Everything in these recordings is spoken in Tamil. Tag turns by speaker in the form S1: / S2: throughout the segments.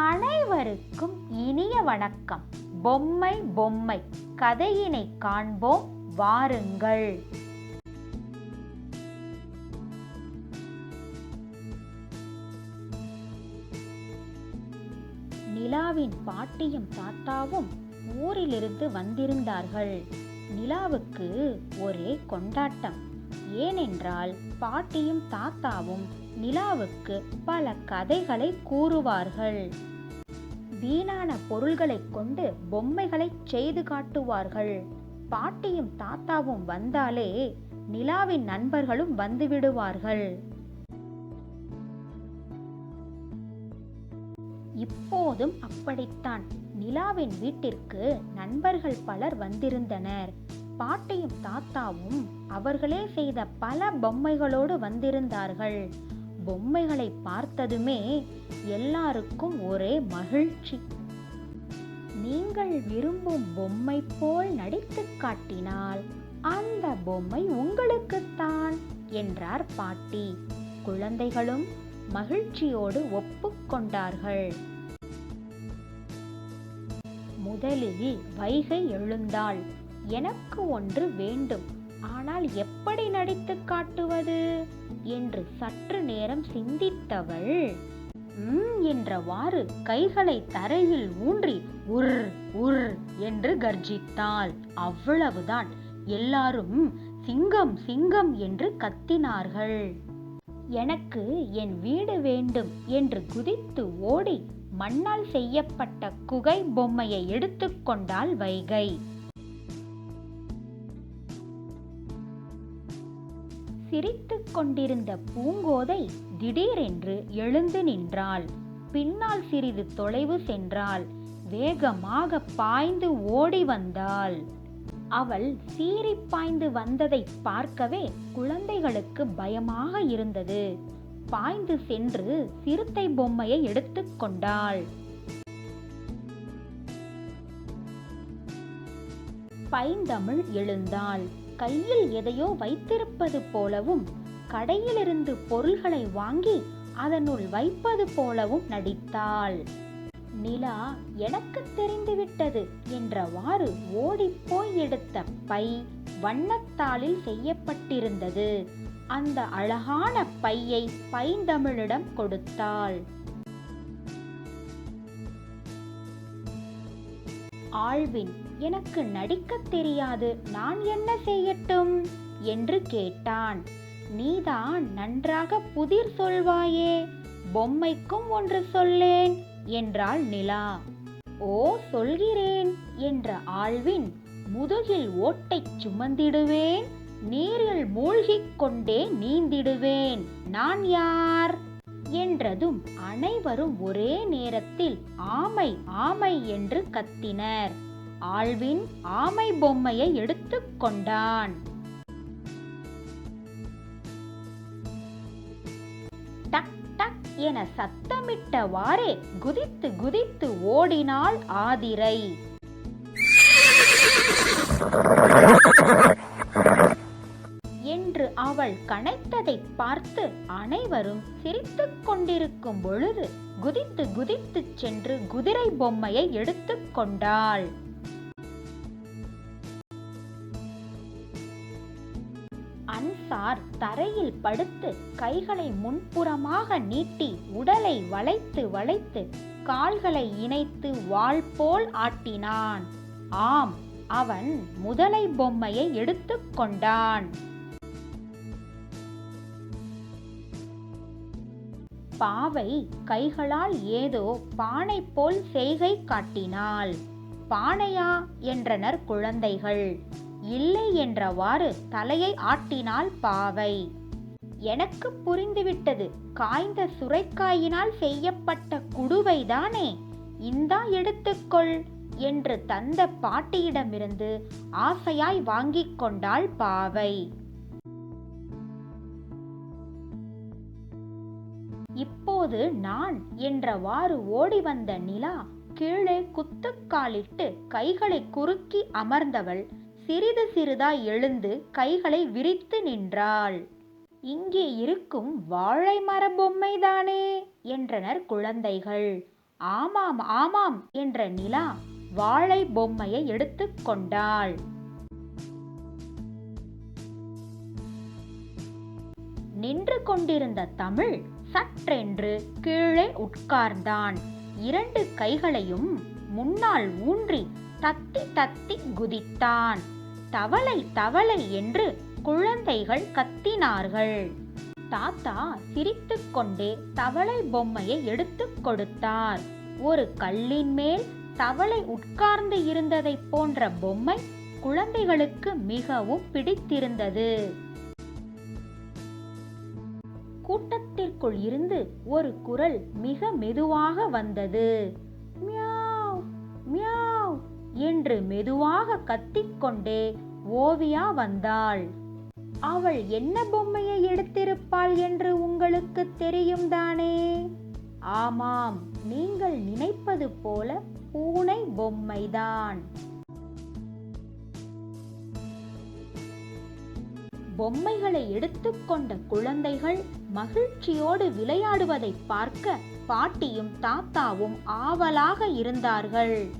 S1: அனைவருக்கும் இனிய வணக்கம். பொம்மை பொம்மை கதையினை காண்போம். வாருங்கள். நிலாவின் பாட்டியும் தாத்தாவும் ஊரிலிருந்து வந்திருந்தார்கள். நிலாவுக்கு ஒரே கொண்டாட்டம். ஏனென்றால் பாட்டியும் தாத்தாவும் நிலாவுக்கு பல கதைகளை கூறுவார்கள். வீணான பொருள்களைக் கொண்டு பொம்மைகளை செய்து காட்டுவார்கள். பாட்டியும் தாத்தாவும் வந்தாலே நிலாவின் நண்பர்களும் வந்துவிடுவார்கள் இப்போதும் அப்படித்தான். நிலாவின் வீட்டிற்கு நண்பர்கள் பலர் வந்திருந்தனர். பாட்டியும் தாத்தாவும் அவர்களே செய்த பல பொம்மைகளோடு வந்திருந்தார்கள். பொம்மைகளை பார்த்ததுமே எல்லாருக்கும் ஒரே மகிழ்ச்சி. நீங்கள் விரும்பும் பொம்மை போல் நடித்துக் காட்டினால் அந்த பொம்மை உங்களுக்குத்தான் என்றார் பாட்டி. குழந்தைகளும் மகிழ்ச்சியோடு ஒப்புக்கொண்டார்கள் முதலில் வைகை எழுந்தாள். எனக்கு ஒன்று வேண்டும். ஆனால் எப்படி நடித்துக் காட்டுவது? என்று சற்று நேரம் சிந்தித்தவள் ம் என்றவாறு கைகளை தரையில் ஊன்றி உர் உர் என்று கர்ஜித்தாள். அவ்வளவுதான். எல்லாரும் சிங்கம் சிங்கம் என்று கத்தினார்கள். எனக்கு என் வீடு வேண்டும் என்று குதித்து ஓடி மண்ணால் செய்யப்பட்ட குகை பொம்மையை எடுத்துக்கொண்டாள் வைகை. சிரித்துக் கொண்டிருந்த பூங்கோதை திடீரென்று எழுந்து நின்றாள். பின்னால் சிறிது தொலைவு சென்றாள். வேகமாக பாய்ந்து ஓடி வந்தாள். அவள் சீறி பாய்ந்து வந்ததை பார்க்கவே குழந்தைகளுக்கு பயமாக இருந்தது. பாய்ந்து சென்று சிறுத்தை பொம்மையை எடுத்துக்கொண்டாள் பைந்தமிழ் எழுந்தாள். கையில் எதையோ வைத்திருப்பது போலவும் கடையிலிருந்து பொருள்களை வாங்கி அதனுள் வைப்பது போலவும் நடித்தாள். நிலா எனக்கு தெரிந்துவிட்டது என்றவாறு ஓடிப்போய் எடுத்த பை வண்ணத்தாளில் செய்யப்பட்டிருந்தது. அந்த அழகான பையை பைந்தமிழிடம் கொடுத்தாள். ஆழ்வின் எனக்கு நடிக்கத் தெரியாது நான் என்ன செய்யட்டும்? என்று கேட்டான். நீதான் நன்றாக புதிர் சொல்வாயே பொம்மைக்கும் ஒன்று சொல்லேன் என்றாள் நிலா. ஓ சொல்கிறேன் என்ற ஆழ்வின் முதுகில் ஓட்டைச் சுமந்திடுவேன் நீரில் மூழ்கிக் கொண்டே நீந்திடுவேன். நான் யார்? என்றதும் அனைவரும் ஒரே நேரத்தில் ஆமை ஆமை என்று கத்தினர். ஆழ்வின் ஆமை பொம்மையை எடுத்துக்கொண்டான் டக் டக் என சத்தமிட்டவாறே குதித்து குதித்து ஓடினாள் ஆதிரை. அவள் கனைத்ததைப் பார்த்து அனைவரும் சிரித்துக் கொண்டிருக்கும் பொழுது குதித்து குதித்து சென்று குதிரை பொம்மையை எடுத்துக்கொண்டாள் அன்சார் தரையில் படுத்து கைகளை முன்புறமாக நீட்டி உடலை வளைத்து வளைத்து கால்களை இணைத்து வாள் போல் ஆட்டினான். ஆம் அவன் முதலை பொம்மையை எடுத்துக்கொண்டான் பாவை கைகளால் ஏதோ பானை போல் செய்கை காட்டினாள். பானையா? என்றனர் குழந்தைகள். இல்லை என்றவாறு தலையை ஆட்டினாள் பாவை. எனக்கு புரிந்துவிட்டது. காய்ந்த சுரைக்காயினால் செய்யப்பட்ட குடுவைதானே? இந்தா எடுத்துக்கொள் என்று தந்த பாட்டியிடமிருந்து ஆசையாய் வாங்கிக் கொண்டாள் பாவை. அப்போது நான் என்றவாறு ஓடி வந்த நிலா கீழே குத்துக்காலிட்டு கைகளை குறுக்கி அமர்ந்தவள். சிறிது சிறிதாய் எழுந்து கைகளை விரித்து நின்றாள். இங்கே இருக்கும் வாழை மர பொம்மைதானே என்றனர் குழந்தைகள். ஆமாம் ஆமாம் என்ற நிலா வாழை பொம்மையை எடுத்துக்கொண்டாள் நின்று கொண்டிருந்த தமிழ் சற்றென்று கீழே உட்கார்ந்தான். இரண்டு கைகளையும் முன்னால் ஊன்றி தத்தி தத்தி குதித்தான். தவளை தவளை என்று குழந்தைகள் கத்தினார்கள். தாத்தா சிரித்துக்கொண்டே தவளை பொம்மையை எடுத்துக் கொடுத்தார். ஒரு கல்லின் மேல் தவளை உட்கார்ந்து இருந்ததைப் போன்ற பொம்மை குழந்தைகளுக்கு மிகவும் பிடித்திருந்தது. கூட்டத்திற்குள் இருந்து ஒரு குரல் மிக மெதுவாக வந்தது. மியாவ் மியாவ் என்று மெதுவாக கத்திக்கொண்டே ஓவியா வந்தாள். அவள் என்ன பொம்மையை எடுத்திருப்பாள் என்று உங்களுக்கு தெரியும் தானே? ஆமாம் நீங்கள் நினைப்பது போல பூனை பொம்மைதான். பொம்மைகளை எடுத்துக்கொண்ட குழந்தைகள் மகிழ்ச்சியோடு விளையாடுவதை பார்க்க பாட்டியும் தாத்தாவும் ஆவலாக இருந்தார்கள்.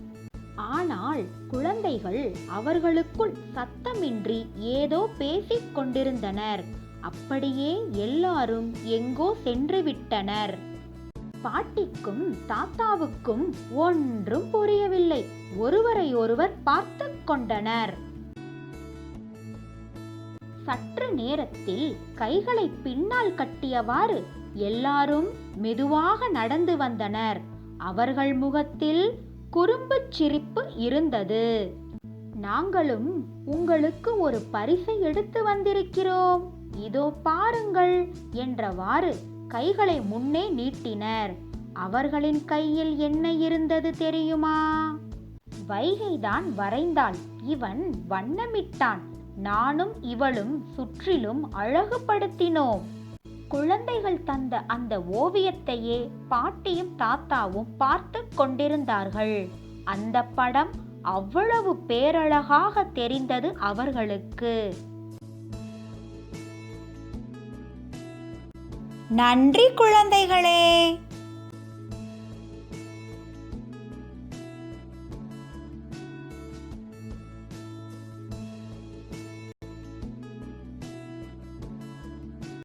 S1: ஆனால் குழந்தைகள் அவர்களுக்குள் சத்தமின்றி ஏதோ பேசிக் கொண்டிருந்தனர். அப்படியே எல்லாரும் எங்கோ சென்றுவிட்டனர் பாட்டிக்கும் தாத்தாவுக்கும் ஒன்றும் புரியவில்லை. ஒருவரை ஒருவர் பார்த்து கொண்டனர். சற்று நேரத்தில் கைகளை பின்னால் கட்டியவாறு எல்லாரும் மெதுவாக நடந்து வந்தனர். அவர்கள் முகத்தில் குறும்புச் சிரிப்பு இருந்தது. நாங்களும் உங்களுக்கு ஒரு பரிசை எடுத்து வந்திருக்கிறோம். இதோ பாருங்கள் என்றவாறு கைகளை முன்னே நீட்டினர். அவர்களின் கையில் என்ன இருந்தது தெரியுமா? வைகைதான் வரைந்தாள். இவன் வண்ணமிட்டான். நானும் இவளும் சுற்றிலும் அழகுபடுத்தினோம். குழந்தைகள் தந்த அந்த ஓவியத்தையே பாட்டியும் தாத்தாவும் பார்த்து கொண்டிருந்தார்கள். அந்த படம் அவ்வளவு பேரழகாக தெரிந்தது அவர்களுக்கு.
S2: நன்றி குழந்தைகளே.